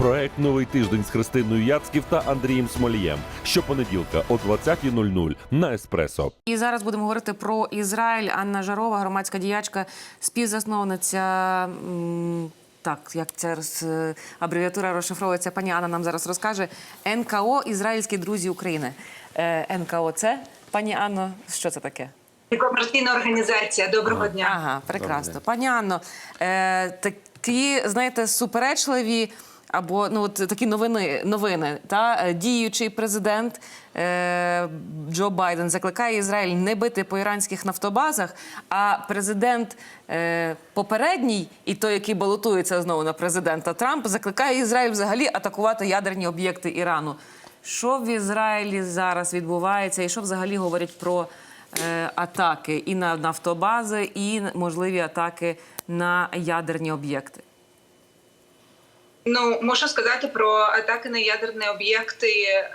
Проект Новий тиждень з Христиною Яцьків та Андрієм Смолієм. Щопонеділка о 20.00 на Еспресо. І зараз будемо говорити про Ізраїль. Анна Жарова, громадська діячка, співзасновниця. Так, як ця е, абревіатура розшифровується, пані Анна нам зараз розкаже. НКО Ізраїльські друзі України. Е, НКО це пані Анно, що це таке? Комерційна організація. Доброго дня. Ага, прекрасно. Пані Анно, е, такі, знаєте, суперечливі або ну от такі новини, новини та е, діючий президент е, Джо Байден закликає Ізраїль не бити по іранських нафтобазах. А президент е, попередній, і той, який балотується знову на президента Трамп, закликає Ізраїль взагалі атакувати ядерні об'єкти Ірану. Що в Ізраїлі зараз відбувається, і що взагалі говорять про атаки і на нафтобази, і можливі атаки на ядерні об'єкти? Ну можу сказати про атаки на ядерні об'єкти. Е,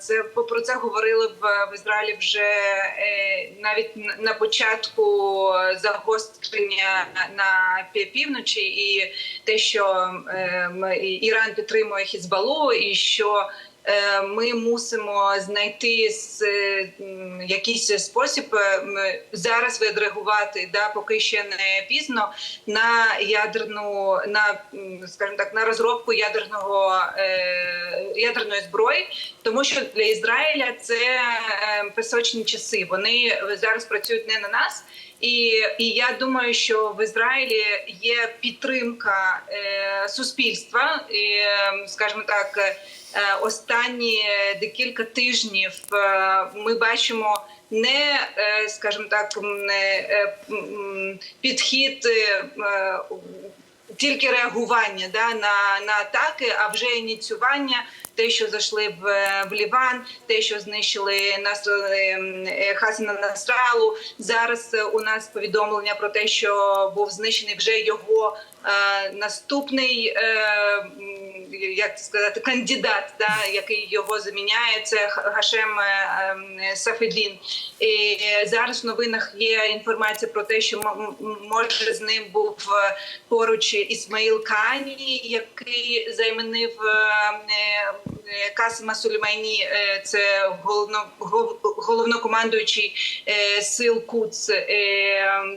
Це про це говорили в, в Ізраїлі вже е, навіть на- початку загострення на пі- півночі, і те, що е, Іран підтримує Хізбалу, і що ми мусимо знайти якийсь спосіб е, зараз відреагувати, да, поки ще не пізно, на ядерну, на скажімо так, на розробку ядерного е, ядерної зброї, тому що для Ізраїля це е, пісочні часи. Вони зараз працюють не на нас. І, і я думаю, що в Ізраїлі є підтримка е, суспільства, і, е, скажімо так, е, останні декілька тижнів е, ми бачимо не, е, скажімо так, м, е, підхід. е, тільки реагування да, на, на атаки, а вже ініціювання, те, що зайшли в, в Ліван, те, що знищили нас е, Хасана Насралу. Зараз е, у нас повідомлення про те, що був знищений вже його е, наступний. Е, як сказати, кандидат, да, який його заміняє, це Гашем е, ем, І зараз в новинах є інформація про те, що може з ним був е, поруч Ісмаїл Кані, який замінив е, е, Касима Сулеймані, е, це головно, головнокомандуючий е, сил Куц е,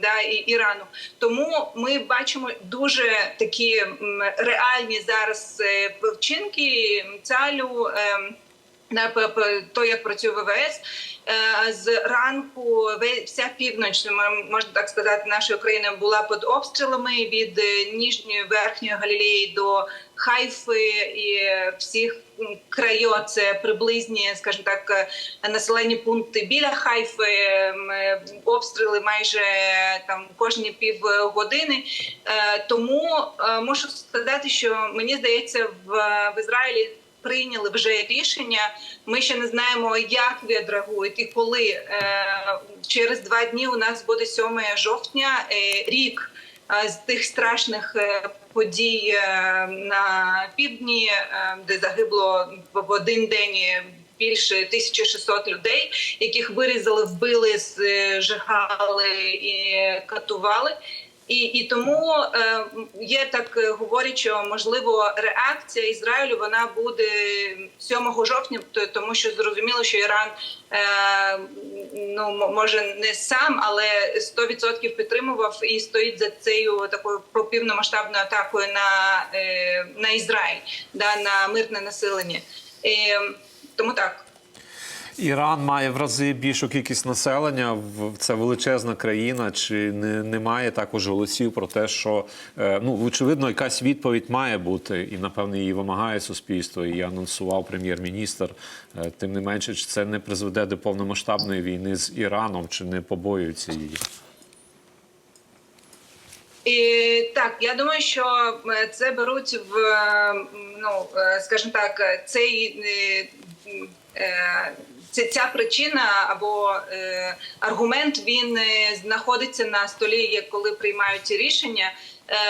да, і Ірану. Тому ми бачимо дуже такі реальні зараз е, вчинки цалю. На то, як працює ВВС, е, з ранку вся північ, можна так сказати, нашої країни була під обстрілами від е, нижньої верхньої Галілеї до Хайфи і всіх крайо. Це приблизні, скажімо так, е, населені пункти біля Хайфи. Обстріли майже там кожні півгодини. Тому можу сказати, що мені здається, в Ізраїлі прийняли вже рішення. Ми ще не знаємо, як відреагують і коли. Е, Через два дні у нас буде 7 жовтня, е, рік е, з тих страшних подій на півдні, де загибло в один день. Більше 1600 людей, яких вирізали, вбили, зжигали і катували. І, і тому е, є так е, говорять, що можливо реакція Ізраїлю вона буде 7 жовтня, тому що зрозуміло, що Іран е, ну може не сам, але 100% підтримував і стоїть за цією такою повномасштабною атакою на, е, на Ізраїль, да, на мирне населення. Е, тому так. Іран має в рази більшу кількість населення. Це величезна країна. Чи не, немає також голосів про те, що е, ну очевидно, якась відповідь має бути, і напевне її вимагає суспільство. І анонсував прем'єр-міністр. Е, Тим не менше, чи це не призведе до повномасштабної війни з Іраном, чи не побоюються її? І, так, я думаю, що е, це беруть в ну, скажімо так, цей. Е, е, Ця, причина або е, аргумент він е, знаходиться на столі, як коли приймають рішення.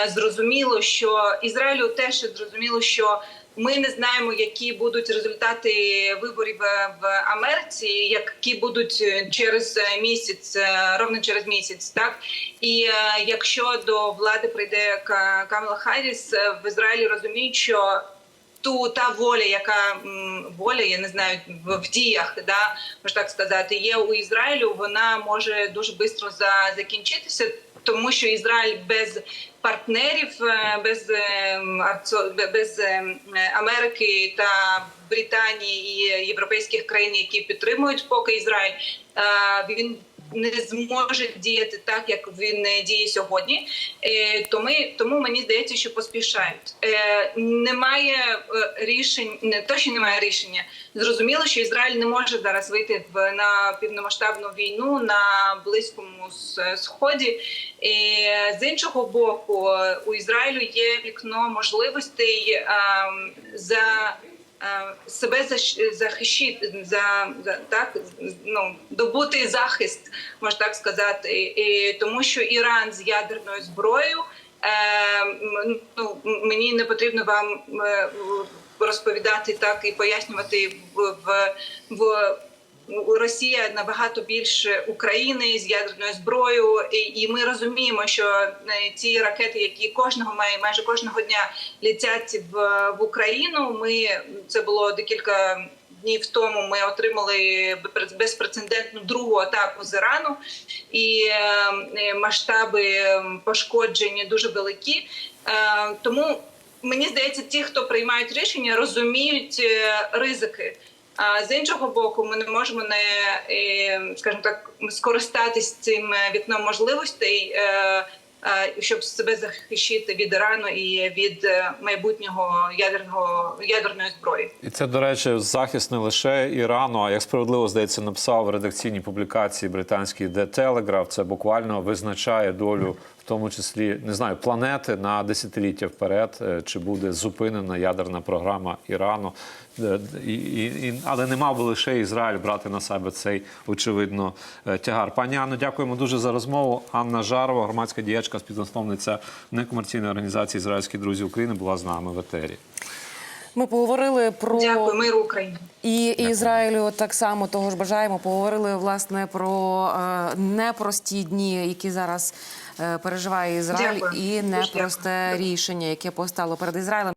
Е, зрозуміло, що Ізраїлю теж зрозуміло, що ми не знаємо, які будуть результати виборів е, в Америці, які будуть е, через е, місяць, ровно через місяць, так і е, якщо до влади прийде Ка- Камала Харріс, в Ізраїлі розуміють, що ту та воля, яка воля, я не знаю, в, діях, да, можна так сказати, є у Ізраїлю, вона може дуже швидко за, закінчитися, тому що Ізраїль без партнерів, е, без, е, без е, Америки та Британії і європейських країн, які підтримують поки Ізраїль, він не зможе діяти так, як він е, діє сьогодні. Е, Тому, мені здається, що поспішають. Е, Немає рішень, не то, що немає рішення. Зрозуміло, що Ізраїль не може зараз вийти в на повномасштабну війну на близькому сході. З іншого боку, у Ізраїлю є вікно можливостей ем, за себе захищити за, за так ну добути захист, можна так сказати, і, тому що Іран з ядерною зброєю. Е, ну, мені не потрібно вам е, розповідати так і пояснювати в, в, в Росія набагато більше України з ядерною зброєю, і, ми розуміємо, що е, ті ракети, які кожного має майже кожного дня летять в, в Україну. Ми це було декілька днів тому. Ми отримали безпрецедентну другу атаку з Ірану, і е, масштаби пошкоджень дуже великі. Е, тому мені здається, ті, хто приймають рішення, розуміють ризики. А з іншого боку, ми не можемо не е, скажімо так скористатись цим вікном можливостей, е, е, щоб себе захищити від Ірану і від майбутнього ядерного ядерної зброї. І це, до речі, захист не лише Ірану, а як справедливо здається, написав в редакційній публікації британський The Telegraph, Це буквально визначає долю, тому числі не знаю, планети на десятиліття вперед, е, чи буде зупинена ядерна програма Ірану. Е, І, і, але не мав би лише Ізраїль брати на себе цей очевидно е, тягар. Пані Анно, дякуємо дуже за розмову. Анна Жарова, громадська діячка, співзасновниця некомерційної організації Ізраїльські друзі України, була з нами в етері. Ми поговорили про Дякую, миру Україні. І Ізраїлю так само того ж бажаємо. Поговорили власне про е, непрості дні, які зараз е, переживає Ізраїль, Дякую. і непросте дякую. рішення, яке постало перед Ізраїлем.